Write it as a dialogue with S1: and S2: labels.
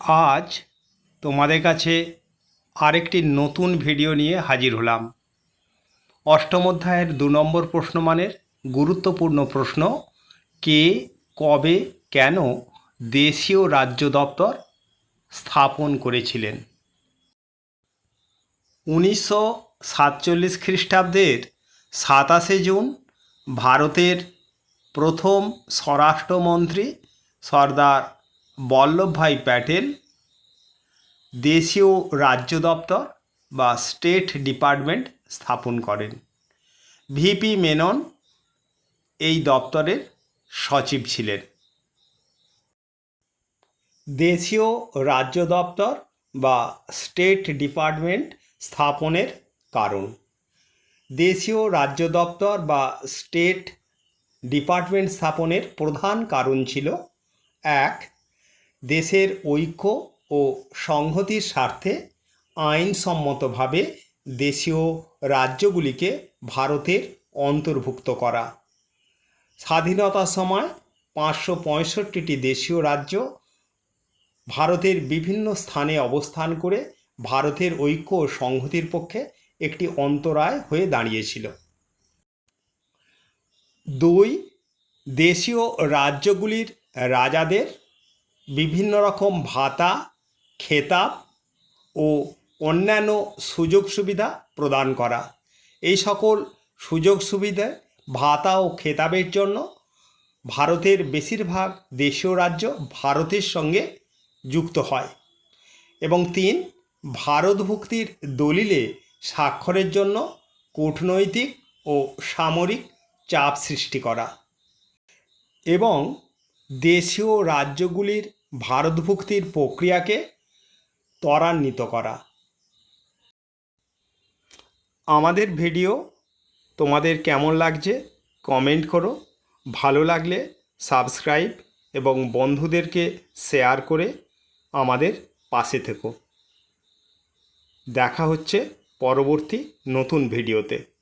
S1: আজ তোমাদের কাছে আরেকটি নতুন ভিডিও নিয়ে হাজির হলাম। অষ্টম অধ্যায়ের দু নম্বর প্রশ্নমানের গুরুত্বপূর্ণ প্রশ্ন, কে, কবে, কেন দেশীয় রাজ্য দপ্তর স্থাপন করেছিলেন? উনিশশো সাতচল্লিশ খ্রিস্টাব্দের সাতাশে জুন ভারতের প্রথম স্বরাষ্ট্রমন্ত্রী সর্দার বল্লভভাই প্যাটেল, দেশীয় রাজ্য দপ্তর বা স্টেট ডিপার্টমেন্ট স্থাপন করেন। ভিপি মেনন এই দপ্তরের সচিব ছিলেন। দেশীয় রাজ্য দপ্তর বা স্টেট ডিপার্টমেন্ট স্থাপনের কারণ। দেশীয় রাজ্য দপ্তর বা স্টেট ডিপার্টমেন্ট স্থাপনের প্রধান কারণ ছিল, এক দেশের ঐক্য ও সংহতির স্বার্থে আইনসম্মতভাবে দেশীয় রাজ্যগুলিকে ভারতের অন্তর্ভুক্ত করা। স্বাধীনতার সময় পাঁচশো পঁয়ষট্টিটি দেশীয় রাজ্য ভারতের বিভিন্ন স্থানে অবস্থান করে ভারতের ঐক্য ও সংহতির পক্ষে একটি অন্তরায় হয়ে দাঁড়িয়েছিল। দুই, দেশীয় রাজ্যগুলির রাজাদের বিভিন্ন রকম ভাতা, খেতাব ও অন্যান্য সুযোগ সুবিধা প্রদান করা। এই সকল সুযোগ সুবিধা, ভাতা ও খেতাবের জন্য ভারতের বেশিরভাগ দেশীয় রাজ্য ভারতের সঙ্গে যুক্ত হয়। এবং তিন, ভারতভুক্তির দলিলে স্বাক্ষরের জন্য কূটনৈতিক ও সামরিক চাপ সৃষ্টি করা। এবং দেশীয় রাজ্যগুলির ভারতভুক্তির প্রক্রিয়াকে ত্বরান্বিত করা। আমাদের ভিডিও তোমাদের কেমন লাগছে কমেন্ট করো। ভালো লাগলে সাবস্ক্রাইব এবং বন্ধুদেরকে শেয়ার করে আমাদের পাশে থেকো। দেখা হচ্ছে পরবর্তী নতুন ভিডিওতে।